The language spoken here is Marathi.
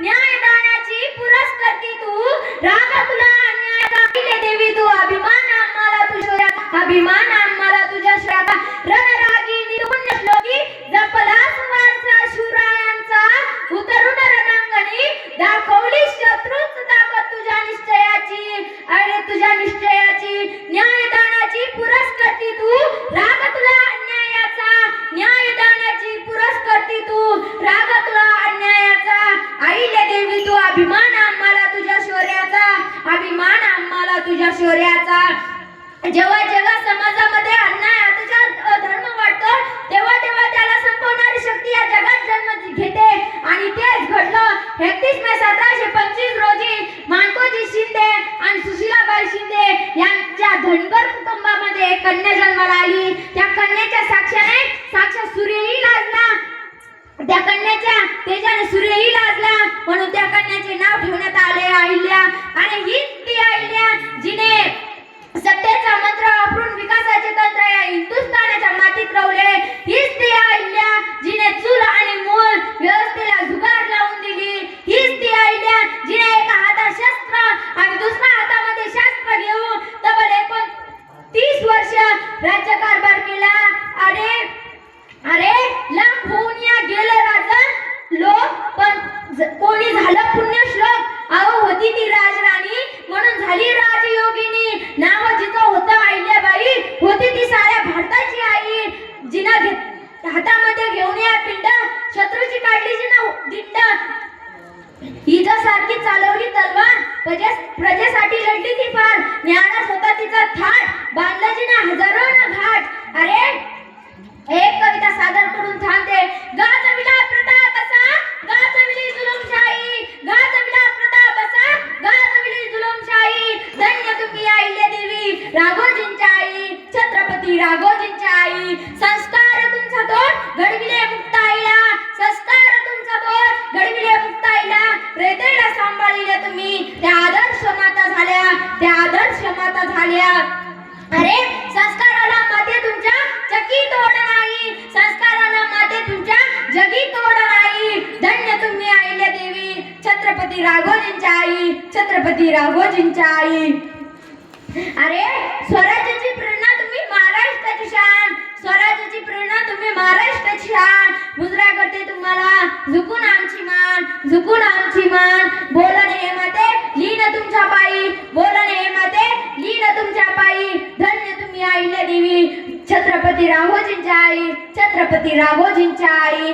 न्यायदानाची पुरस्कर्ती तू. राग तुला अन्यायाचा अहिल्या देवी तू. अभिमान आम्हाला तुझ्या अभिमान आम्हाला तुझ्या श्राता रणरागी पुण्य श्लोकी जपला सुवारसा शूरायांचा. उतरून रणांगणी दाखवली अभिमान आम्हाला तुझ्या शौर्याचा. जेव्हा जेव्हा समाजामध्ये अन्याय अत्याचार धर्म वाटतो तेव्हा तेव्हा त्याला संपवणारी शक्ती या जगात जन्म घेते. आणि तेच घडलं एकतीस मे सतराशे पंचवीस रोजी मानकोजी शिंदे आणि सुशीलाबाई शिंदे यांच्या धनगर कुटुंबामध्ये एक कन्या जन्माला आली. त्या कन्याच्या साक्षाने साक्षात सूर्यही लाजला. त्या कन्याच्या तेजाने सूर्यही लाजला. म्हणून त्या कन्याचे नाव ठेवण्यात आणि हीच ती अहिल्या जिने सत्तेचा मंत्र वापरून विकासाचे तंत्र या हिंदुस्थानाच्या मातीत रवले हीच ती अहिल्या जिने चूल आणि मूल व्यवस्थेला जुगार लावून दिली. हीच ती अहिल्या जिने एका हातात शस्त्र आणि दुसऱ्या हातामध्ये शास्त्र घेऊन तब्बल एकूण तीस वर्ष राज्यकारभार केला. अरे अरे लाख होऊन या गेलं राजा लोक पण कोणी झालं पुण्य श्लोक अहो होती ती राजराणी. म्हणून झाली राजयोगिनी. नाव जिचं होतं अहिल्याबाई होती ती साऱ्या भारताची आई. जिनं घेत हातामध्ये घेऊन या पिंड शत्रूची काढली जिनं दिंड. सारखी चालवली तलवार प्रजे प्रजेसाठी लढली ती फार. ज्ञानात होता तिचा थाट. बांधला जिना हजारो राघोजींच्या आई संस्कार तुमचा तोड घडविले मुक्त आईला संस्कार तुमचा तोड घडविले मुक्त आईला प्रेतेला सांभाळिले तुम्ही. त्या आदर्श माता झाल्या त्या आदर्श माता झाल्या. अरे संस्काराला माते तुमच्या चकी तोड नाही. संस्काराला माते तुमच्या जगी तोड नाही. धन्य तुम्ही आईल्या देवी. छत्रपती राघोजींच्या आई छत्रपती राघोजींच्या आई अरे स्वराज्याची प्रेरणा तुम्ही निशान स्वराज्याची प्रेरणा तुम्ही महाराष्ट्राची शान मुजरा करते तुम्हाला झुकून आमची मान झुकून आमची मान. बोलणे हे माते लीन तुमच्या पायी. बोलणे हे माते लीन तुमच्या पायी. धन्य तुम्ही आईला देवी. छत्रपती राघोजींच्या आई छत्रपती राघोजींच्या आई.